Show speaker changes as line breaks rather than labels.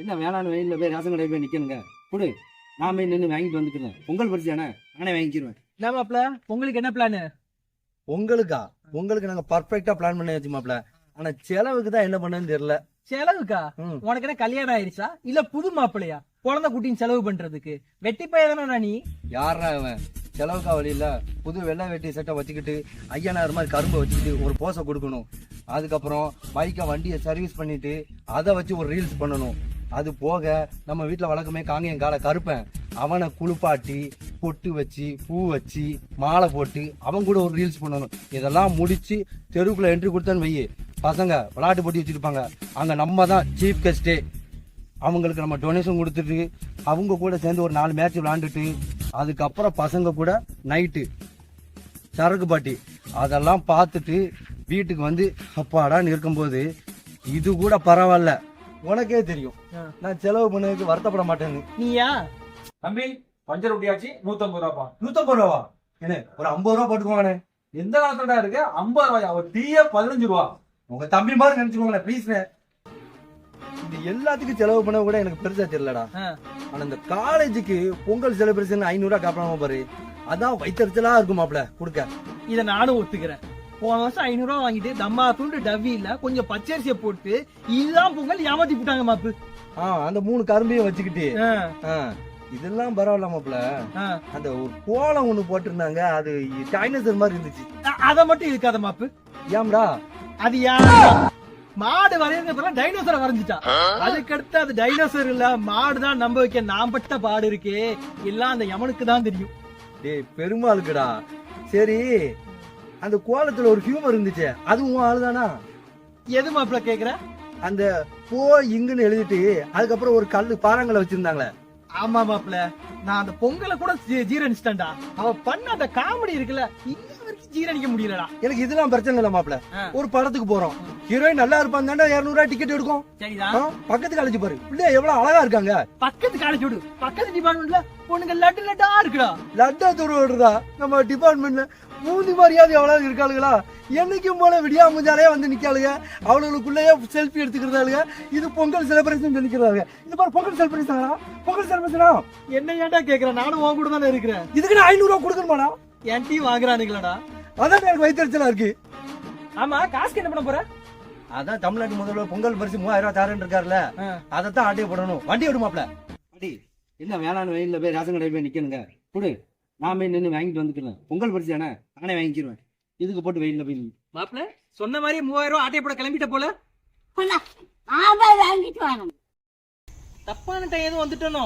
என்ன வேளாண் வெயிலில் போய் ரேஷன் கடை போய் நிற்கணுங்க கொடு. நான் போய் நின்று வாங்கிட்டு வந்துக்கிறேன் பொங்கல் பரிசு தானே? நானே வாங்கிக்கிருவேன்.
என்ன மாப்ள உங்களுக்கு என்ன பிளான்
உங்களுக்கா உங்களுக்கு நாங்க பர்ஃபெக்டா பிளான் பண்ணி வச்சு மாப்ள ஆனா செலவுக்கு தான் என்ன பண்ணேன்னு தெரியல.
செலவுக்கா. உனக்கு என்ன கல்யாணம் ஆயிருச்சா? இல்ல புது மாப்பிள்ளையா குழந்தை குட்டின்னு செலவு பண்றதுக்கு. வெட்டி பையதானா நீ?
யாரா அவன் செலவுக்கா வழியில புது வெள்ளை வெட்டி சட்டை வச்சுக்கிட்டு ஐயாயிரம் மாதிரி கரும்பை வச்சுக்கிட்டு ஒரு போஸை கொடுக்கணும். அதுக்கப்புறம் பைக்கை வண்டியை சர்வீஸ் பண்ணிட்டு அதை வச்சு ஒரு ரீல்ஸ் பண்ணணும். அது போக நம்ம வீட்டில் வழக்கமே காங்கேயம் காலை கருப்பேன். அவனை குளிப்பாட்டி பொட்டு வச்சு பூ வச்சு மாலை போட்டு அவன் கூட ஒரு ரீல்ஸ் பண்ணணும். இதெல்லாம் முடிச்சு தெருவுக்குள்ள என்ட்ரி கொடுத்தேன்னு வை பசங்க விளையாட்டு போட்டி வச்சுருப்பாங்க. அங்கே நம்ம தான் சீஃப் கெஸ்டே அவங்களுக்கு நம்ம டொனேஷன் கொடுத்துட்டு அவங்க கூட சேர்ந்து ஒரு நாலு மேட்ச் விளாண்டுட்டு அதுக்கப்புறம் பசங்க கூட நைட்டு சரக்கு பாட்டி. அதெல்லாம் பார்த்துட்டு வீட்டுக்கு வந்து அப்பாடான்னு இருக்கும்போது இது கூட பரவாயில்ல. உனக்கே தெரியும். நான் செலவு பண்ணதுக்கு வருத்தப்பட மாட்டேன்னு.
நீயா?
தம்பி பஞ்சர் ஒட்டியாச்சு நூத்தம்பது ரூபாப்பா.
நூத்தம்பது ரூபாவா? என்ன ஒரு ஐம்பது ரூபா போட்டுக்கோங்கண்ணே.
எந்த காலத்துல இருக்கு? ஐம்பது ரூபாயா? ஒரு டீயே பதினஞ்சு ரூபா.
உங்க தம்பி மாதிரி நினைச்சுக்கோங்களேன் ப்ளீஸ்ண்ணே இது எல்லாத்துக்கும் செலவு பண்ண கூட எனக்கு பெருசா தெரியலடா. ஆனா இந்த காலேஜுக்கு பொங்கல் செலிப்ரேஷன் ஐநூறு ரூபா காப்பாம பாரு. அதான் வைத்தறிச்சலா இருக்கும் மாப்ள கொடுக்க.
இத நானும் ஒத்துக்கிறேன். போன வருஷம் ஐநூறு ரூபா வாங்கிட்டு தம்மா துண்டு டவ்வியில கொஞ்சம் பச்சரிசியை போட்டு இதுதான் பொங்கல் ஏமாத்தி போட்டாங்க மாப்பு.
ஆ அந்த மூணு கரும்பையும் வச்சுக்கிட்டு. இதெல்லாம் பரவாயில்ல மாப்ள
ஆ.
அந்த ஒரு கோலம் ஒண்ணு போட்டிருந்தாங்க அது டைனோசர் மாதிரி இருந்துச்சு.
அத மட்டும் இருக்காத மாப்பு.
ஏம்டா
அது யா மாடு வரையறதுக்கு டைனோசரை வரைஞ்சிட்டா. அதுக்கடுத்து அது டைனோசர் இல்ல மாடு தான் நம்ப வைக்க நான் பட்ட பாடு இருக்கே. எல்லாம் அந்த யமனுக்கு தான் தெரியும்.
டேய் பெருமாளுக்குடா. சரி அந்த கோலத்துல ஒரு ஹியூமர் இருந்துச்சு. அதுவும் ஆளுதானா?
எது மாப்பிள கேக்குற?
அந்த போ இங்குன்னு எழுதிட்டு அதுக்கப்புறம் ஒரு கல்லு பாறாங்கல்ல வச்சிருந்தாங்களே.
ஆமா மாப்பிள. நான் அந்த பொங்கலை கூட ஜீரணிச்சிட்டேன்டா. அவ பண்ண அந்த காமெடி இருக்குல்ல ஜீரணிக்க முடியலடா.
எனக்கு இதெல்லாம் பிரச்சனை இல்ல மாப்ள
ஆ.
ஒரு படத்துக்கு போறோம். ஹீரோயின் நல்லா இருப்பான் தாண்டா இருநூறுவா டிக்கெட் எடுக்கும். பக்கத்து காலேஜ் பாரு. பிள்ளைய எவ்வளவு அழகா இருக்காங்க.
பக்கத்து காலேஜ் விடு. பக்கத்து டிபார்ட்மெண்ட்ல பொண்ணுங்க லட்டு லட்டா இருக்குடா.
லட்டா துருவா நம்ம டிபார்ட்மெண்ட்ல மூந்தி மரியாதை எவ்வளவு இருக்காளுங்களா என்னைக்கும் போல விடியா முஞ்சாலே வந்து நிக்காளுங்க அவளுக்குள்ளேயே செல்ஃபி எடுத்துக்கிறதாளுங்க இது பொங்கல் செலிப்ரேஷன் சொல்லிக்கிறாங்க இது பாரு பொங்கல் செலிப்ரேஷனா பொங்கல் செலிப்ரேஷனா
என்ன ஏன்டா கேக்குற? நானும் உன் கூட தானே இருக்கிறேன்.
இதுக்கு நான் ஐநூறு ரூபா கொடுக்கணுமாடா?
N T வாங்குறானுங்களாடா?
அதான் எனக்கு வயிற்றுச்சலா இருக்கு.
ஆமா காசுக்கு என்ன பண்ண போற?
அதான் தமிழ்நாட்டு முதல்வர் பொங்கல் பரிசு மூவாயிரம் ரூபாய் தரேன் இருக்காருல்ல.
ஆ.
அதைத்தான் ஆட்டையை போடணும். வண்டி விடுமாப்ல
அடி என்ன வேளாண் வெயிலில் போய் ரேஷன் கடை போய் நிற்கணுங்க கொடு. நான் போய் நின்று வாங்கிட்டு வந்துக்கிறேன் பொங்கல் பரிசு தானே? நானே வாங்கிக்கிருவேன். இதுக்கு போட்டு வெயிலில் போய்.
மாப்பிள சொன்ன மாதிரி மூவாயிரம் ரூபாய் ஆட்டை போட கிளம்பிட்ட போல?
வாங்கிட்டு வரணும்.
தப்பான டைம் எதுவும் வந்துட்டனோ?